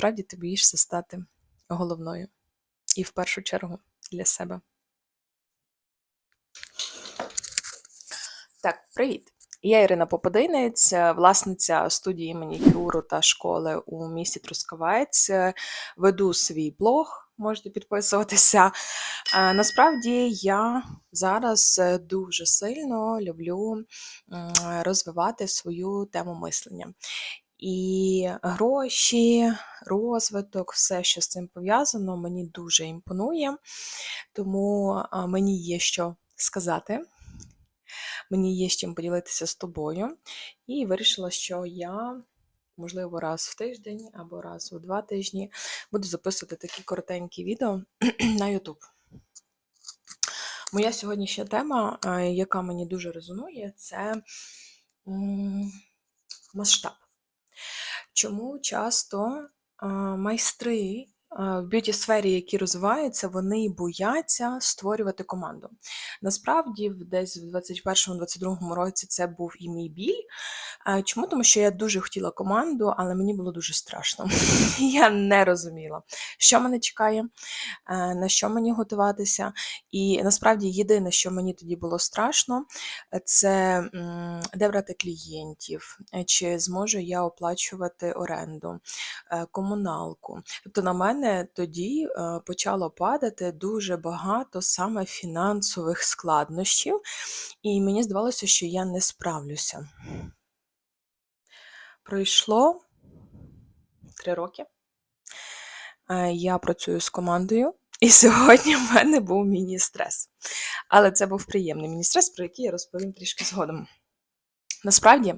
насправді ти боїшся стати головною. І в першу чергу для себе. Так, привіт. Я Ірина Попадинець, е, власниця студії манікюру та школи у місті Трускавець. Е, Веду свій блог, можете підписуватися. Е, Насправді я зараз дуже сильно люблю розвивати свою тему мислення. І гроші, розвиток, все, що з цим пов'язано, мені дуже імпонує, тому мені є що сказати, мені є з чим поділитися з тобою. І вирішила, що я, можливо, раз в тиждень або раз у два тижні буду записувати такі коротенькі відео на YouTube. Моя сьогоднішня тема, яка мені дуже резонує, це масштаб. Чому часто майстри в б'юті-сфері, які розвиваються, вони бояться створювати команду. Насправді, десь в 21-22 році це був і мій біль. Чому? Тому що я дуже хотіла команду, але мені було дуже страшно. Я не розуміла, що мене чекає, на що мені готуватися. І насправді єдине, що мені тоді було страшно, це де брати клієнтів, чи зможу я оплачувати оренду, е, комуналку. Тобто на мене тоді е, почало падати дуже багато саме фінансових складнощів, і мені здавалося, що я не справлюся. Пройшло три роки. Е, Я працюю з командою, і сьогодні в мене був міні-стрес. Але це був приємний міні-стрес, про який я розповім трішки згодом. Насправді,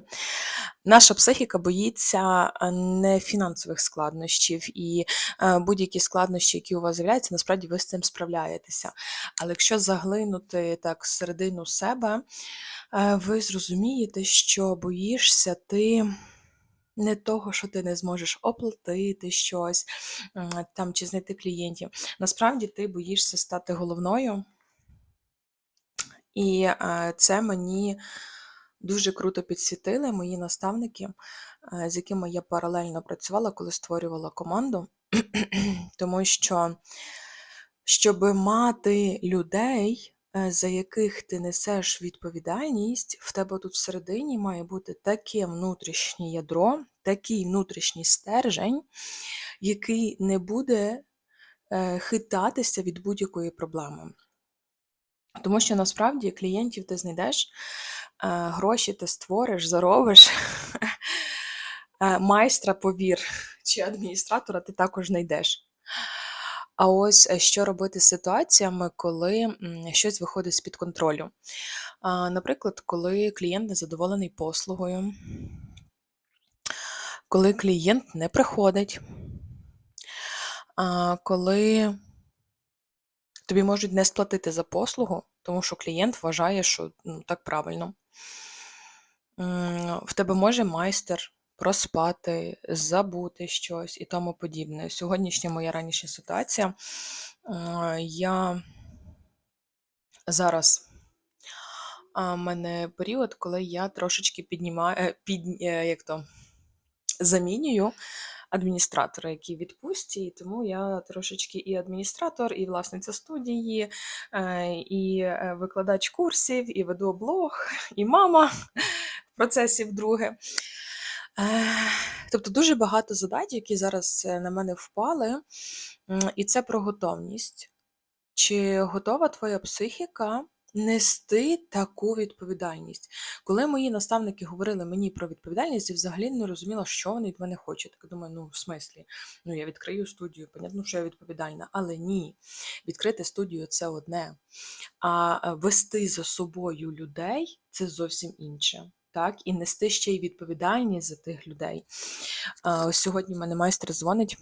наша психіка боїться е, не фінансових складнощів і е, будь-які складнощі, які у вас з'являються, насправді ви з цим справляєтеся. Але якщо заглинути так всередину себе, е, ви зрозумієте, що боїшся ти не того, що ти не зможеш оплатити щось там чи знайти клієнтів. Насправді ти боїшся стати головною, і це мені дуже круто підсвітили мої наставники, е, з якими я паралельно працювала, коли створювала команду. Тому що, щоб мати людей, е, за яких ти несеш відповідальність, в тебе тут всередині має бути таке внутрішнє ядро, такий внутрішній стержень, який не буде е, хитатися від будь-якої проблеми. Тому що насправді клієнтів ти знайдеш, гроші ти створиш, заробиш, е, майстра, повір, чи адміністратора ти також знайдеш. А ось е, що робити з ситуаціями, коли щось виходить з-під контролю. Наприклад, коли клієнт не задоволений послугою, коли клієнт не приходить, коли тобі можуть не сплатити за послугу, тому що клієнт вважає, що ну, так правильно. В тебе може майстер проспати, забути щось і тому подібне. Сьогоднішня моя ранішня ситуація. е, Я зараз а, в мене період, коли я трошечки піднімаю, е, під, е, як то, замінюю адміністратора, який відпустці, і тому я трошечки і адміністратор, і власниця студії, е, і е, викладач курсів, і веду блог, і мама в процесі вдруге. Е, Тобто дуже багато задач, які зараз на мене впали, і це про готовність. Чи готова твоя психіка нести таку відповідальність? Коли мої наставники говорили мені про відповідальність, я взагалі не розуміла, що вони від мене хочуть. Так думаю, ну в смислі, ну я відкрию студію, понятно, що я відповідальна, але ні, відкрити студію це одне. А е, вести за собою людей це зовсім інше. Так, і нести ще й відповідальність за тих людей. А, ось сьогодні в мене майстер дзвонить,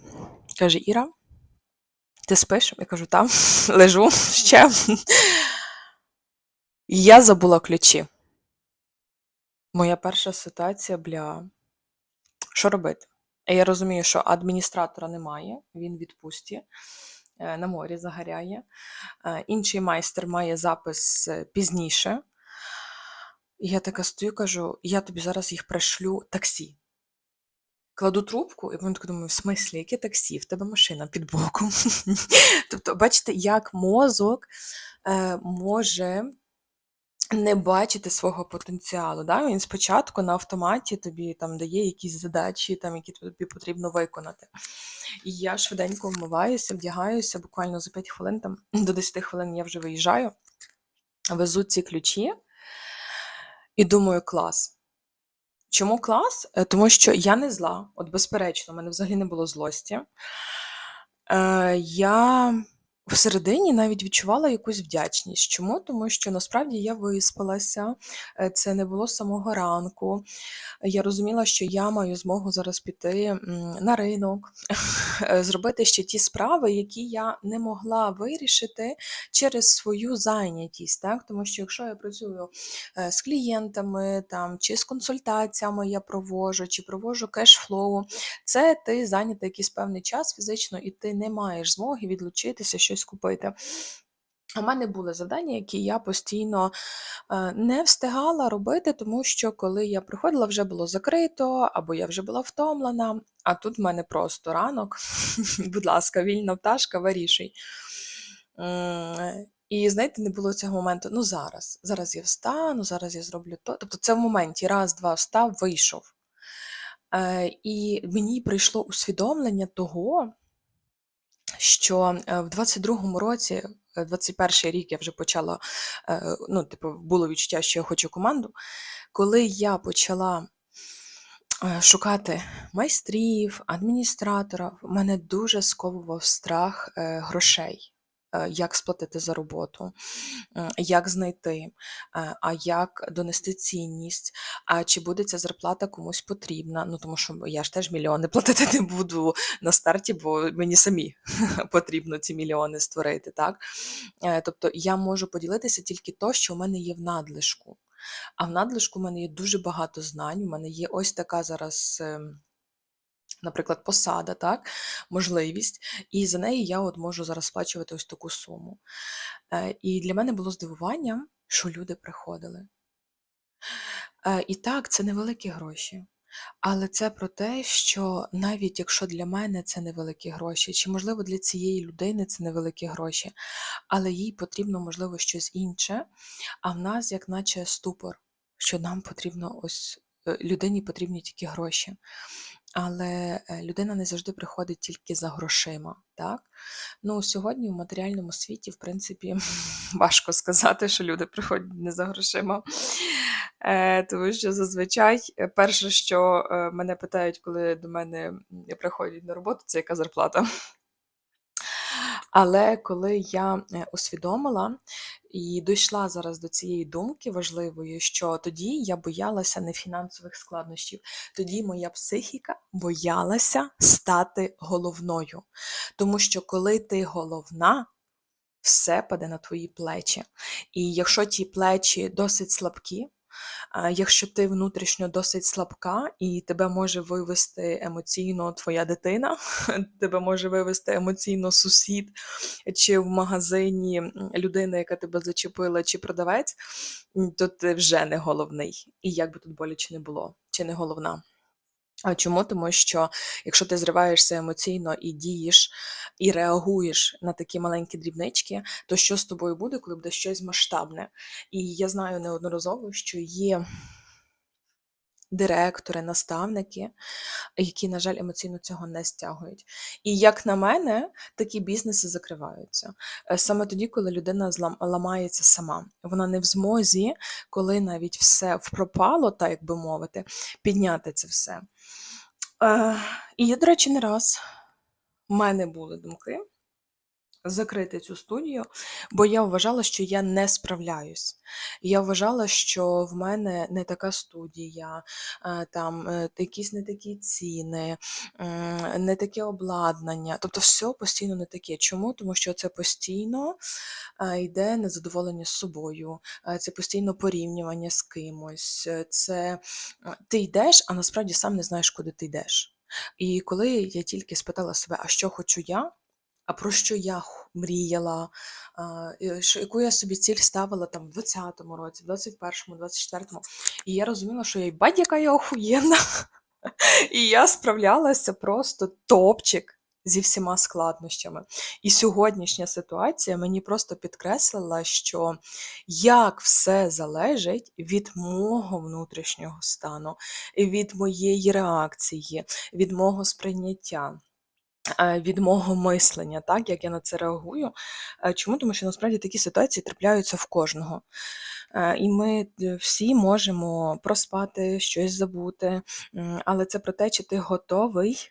каже: Іра, ти спиш? Я кажу, там, лежу ще. Я забула ключі. Моя перша ситуація, бля, що робити? Я розумію, що адміністратора немає, він в відпустці, е, на морі загоряє. Е, Інший майстер має запис е, пізніше. І я така стою, кажу: я тобі зараз їх пришлю таксі. Кладу трубку, і потім так думаю: "В смислі, яке таксі? В тебе машина під боком". Тобто, бачите, як мозок, може не бачити свого потенціалу. Да? Він спочатку на автоматі тобі там дає якісь задачі, там, які тобі потрібно виконати. І я швиденько вмиваюся, вдягаюся, буквально за 5 хвилин, там, до 10 хвилин я вже виїжджаю, везу ці ключі і думаю, клас. Чому клас? Е, Тому що я не зла, от безперечно, в мене взагалі не було злості. Е, я всередині навіть відчувала якусь вдячність. Чому? Тому що насправді я виспалася, е, це не було з самого ранку. Я розуміла, що я маю змогу зараз піти на ринок, е, зробити ще ті справи, які я не могла вирішити через свою зайнятість. Так? Тому що якщо я працюю е, з клієнтами там, чи з консультаціями я провожу, чи провожу кешфлоу, це ти зайнятий якийсь певний час фізично, і ти не маєш змоги відлучитися, щось купити. У мене були завдання, які я постійно е, не встигала робити, тому що коли я приходила, вже було закрито, або я вже була втомлена. А тут в мене просто ранок. Будь ласка, вільна пташка, вирішуй. І знаєте, не було цього моменту. Ну зараз, зараз я встану, зараз я зроблю то. Тобто це в моменті раз, два, встав, вийшов. Е, І мені прийшло усвідомлення того, що е, в 22-му році, е, 21-й рік я вже почала, е, ну, типу, було відчуття, що я хочу команду. Коли я почала е, шукати майстрів, адміністратора, мене дуже сковував страх е, грошей. Е, Як сплатити за роботу, як знайти, е, а як донести цінність, а чи буде ця зарплата комусь потрібна. Ну тому що я ж теж мільйони платити не буду на старті, бо мені самі потрібно ці мільйони створити. Так? Е, Тобто я можу поділитися тільки то, що в мене є в надлишку. А в надлишку в мене є дуже багато знань. У мене є ось така зараз. Наприклад, посада, так, можливість, і за неї я от можу зараз сплачувати ось таку суму. Е, І для мене було здивуванням, що люди приходили. Е, І так, це невеликі гроші. Але це про те, що навіть якщо для мене це невеликі гроші, чи можливо для цієї людини це невеликі гроші, але їй потрібно, можливо, щось інше, а в нас, як наче ступор, що нам потрібно ось людині потрібні тільки гроші. Але е, людина не завжди приходить тільки за грошима. Так? Ну, сьогодні в матеріальному світі, в принципі, важко сказати, що люди приходять не за грошима. Е, тому що зазвичай е, перше, що е, мене питають, коли до мене приходять на роботу, це яка зарплата. Але коли я е, усвідомила і дійшла зараз до цієї думки важливої, що тоді я боялася не фінансових складнощів, тоді моя психіка боялася стати головною. Тому що коли ти головна, все паде на твої плечі. І якщо ті плечі досить слабкі, якщо ти внутрішньо досить слабка і тебе може вивести емоційно твоя дитина, тебе може вивести емоційно сусід, чи в магазині людина, яка тебе зачепила, чи продавець, то ти вже не головний. І як би тут боляче не було, чи не головна. А чому? Тому що якщо ти зриваєшся емоційно і дієш, і реагуєш на такі маленькі дрібнички, то що з тобою буде, коли буде щось масштабне? І я знаю неодноразово, що є директори, наставники, які, на жаль, емоційно цього не стягують. І як на мене, такі бізнеси закриваються. Е, Саме тоді, коли людина ламається сама. Вона не в змозі, коли навіть все впропало, так би мовити, підняти це все. Е, І я, до речі, не раз в мене були думки закрити цю студію, бо я вважала, що я не справляюсь. Я вважала, що в мене не така студія, е, там е, якісь не такі ціни, не таке обладнання. Тобто, все постійно не таке. Чому? Тому що це постійно е, йде незадоволення з собою, це постійно порівнювання з кимось. Це ти йдеш, а насправді сам не знаєш, куди ти йдеш. І коли я тільки спитала себе, а що хочу я? А про що я мріяла, яку я собі ціль ставила там в 20-му році, в 21-му, 24-му. І я розуміла, що я бать, яка я охуєнна. І я справлялася просто топчик зі всіма складнощами. І сьогоднішня ситуація мені просто підкреслила, що як все залежить від мого внутрішнього стану, від моєї реакції, від мого сприйняття. Від мого мислення, так як я на це реагую. Чому? Тому що насправді такі ситуації трапляються в кожного. І ми е, всі можемо проспати, щось забути, але це про те, чи ти готовий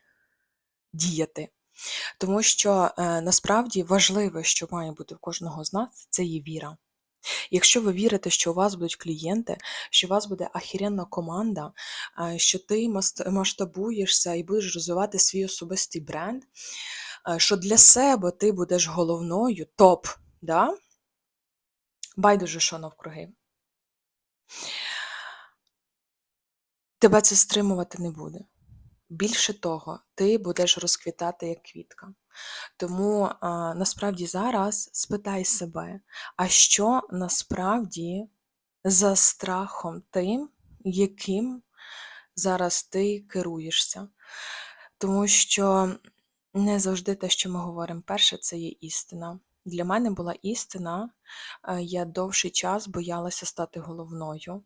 діяти. Тому що е, насправді важливе, що має бути в кожного з нас, це є віра. Якщо ви вірите, що у вас будуть клієнти, що у вас буде ахіренна команда, що ти масштабуєшся і будеш розвивати свій особистий бренд, що для себе ти будеш головною, топ, да? байдуже, що навкруги. Тебе це стримувати не буде. Більше того, ти будеш розквітати як квітка. Тому а, насправді зараз спитай себе, а що насправді за страхом тим, яким зараз ти керуєшся? Тому що не завжди те, що ми говоримо перше, це є істина. Для мене була істина, е, я довший час боялася стати головною.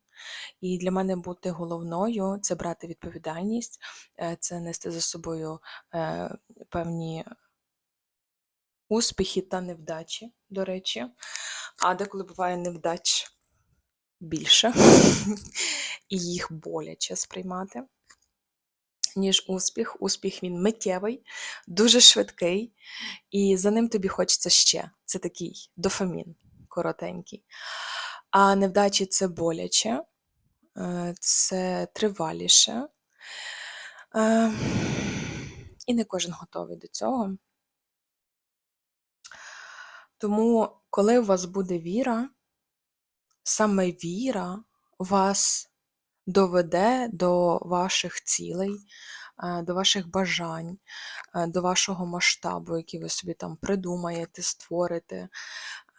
І для мене бути головною це брати відповідальність, е, це нести за собою е, певні успіхи та невдачі, до речі. А деколи буває невдач більше, і їх боляче сприймати, ніж успіх. Успіх він миттєвий, дуже швидкий, і за ним тобі хочеться ще. Це такий дофамін коротенький. А невдачі це боляче, е, це триваліше. Е, І не кожен готовий до цього. Тому, коли у вас буде віра, саме віра вас доведе до ваших цілей, е, до ваших бажань, е, до вашого масштабу, який ви собі там придумаєте, створите.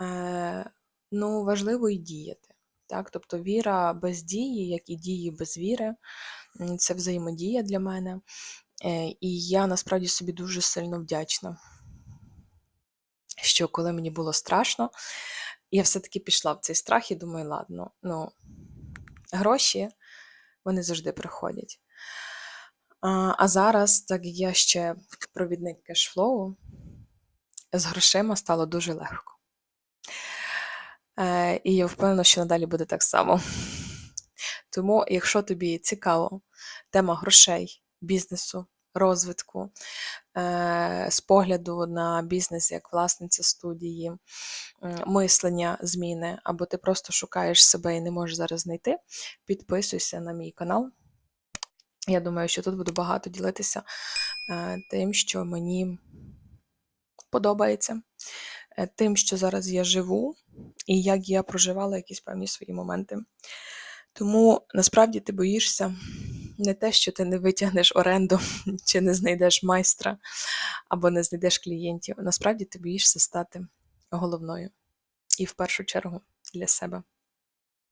Е, Ну, важливо і діяти. Так? Тобто віра без дії, як і дії без віри, це взаємодія для мене. І я насправді собі дуже сильно вдячна, що коли мені було страшно, я все-таки пішла в цей страх і думаю, ладно, ну, гроші вони завжди приходять. А, зараз, так я ще провідник кешфлоу, з грошима стало дуже легко. Е, і я впевнена, що надалі буде так само. Тому, якщо тобі цікаво тема грошей, бізнесу, розвитку, е, з погляду на бізнес як власниця студії, мислення, зміни, або ти просто шукаєш себе і не можеш зараз знайти, підписуйся на мій канал. Я думаю, що тут буду багато ділитися е, тим, що мені подобається, е, тим, що зараз я живу, і як я проживала якісь певні свої моменти. Тому насправді ти боїшся не те, що ти не витягнеш оренду, чи не знайдеш майстра, або не знайдеш клієнтів. Насправді ти боїшся стати головною. І в першу чергу для себе.